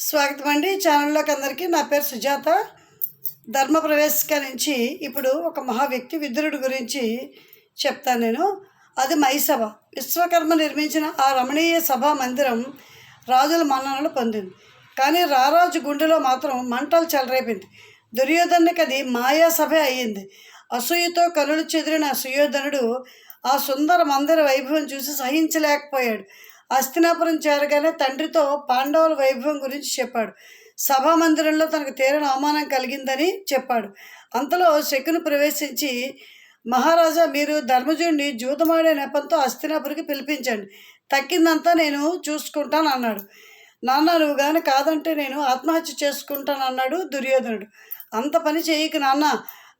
స్వాగతం అండి ఛానల్లోకి అందరికీ. నా పేరు సుజాత. ధర్మ ప్రవేశిక నుంచి ఇప్పుడు ఒక మహా వ్యక్తి విదురుడు గురించి చెప్తాను నేను. అది మైసభ. విశ్వకర్మ నిర్మించిన ఆ రమణీయ సభా మందిరం రాజుల మన్ననలు పొందింది. కానీ రారాజు గుండెలో మాత్రం మంటలు చెలరేపింది. దుర్యోధనునికి అది మాయాసభ అయ్యింది. అసూయతో కనులు చెదిరిన సుయోధనుడు ఆ సుందర మందిర వైభవం చూసి సహించలేకపోయాడు. హస్తినాపురం చేరగానే తండ్రితో పాండవుల వైభవం గురించి చెప్పాడు. సభా మందిరంలో తనకు తీరని అవమానం కలిగిందని చెప్పాడు. అంతలో శకును ప్రవేశించి మహారాజా మీరు ధర్మజుడిని జూతమాడే నెపంతో హస్తినాపురికి పిలిపించండి. తక్కిందంతా నేను చూసుకుంటాను అన్నాడు. నాన్న నువ్వు కానీ కాదంటే నేను ఆత్మహత్య చేసుకుంటాను అన్నాడు దుర్యోధనుడు. అంత పని చేయకు నాన్న.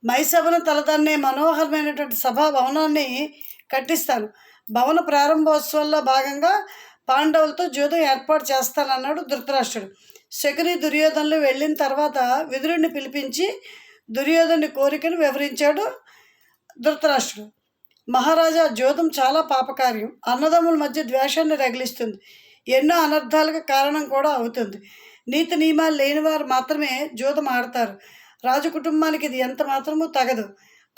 మైసభను తలదన్నే మనోహరమైనటువంటి సభా భవనాన్ని కట్టిస్తాను. భవన ప్రారంభోత్సవంలో భాగంగా పాండవులతో జూదం ఏర్పాటు చేస్తానన్నాడు ధృతరాష్ట్రుడు. శకుని దుర్యోధనులు వెళ్ళిన తర్వాత విదురుడిని పిలిపించి దుర్యోధని కోరికను వివరించాడు ధృతరాష్ట్రుడు. మహారాజా జ్యోతం చాలా పాపకార్యం. అన్నదమ్ముల మధ్య ద్వేషాన్ని రగిలిస్తుంది. ఎన్నో అనర్థాలకు కారణం కూడా అవుతుంది. నీతి నియమాలు లేని వారు మాత్రమే జూదం ఆడతారు. రాజు కుటుంబానికి ఇది ఎంత మాత్రమూ తగదు.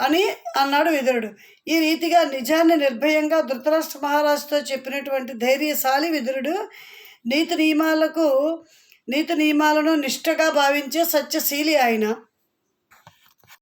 అని అన్నాడు విదురుడు. ఈ రీతిగా నిజాన్ని నిర్భయంగా ధృతరాష్ట్ర మహారాజుతో చెప్పినటువంటి ధైర్యశాలి విదురుడు నీతి నియమాలకు నీతి నియమాలను నిష్ఠగా భావించే సత్యశీలి ఆయన.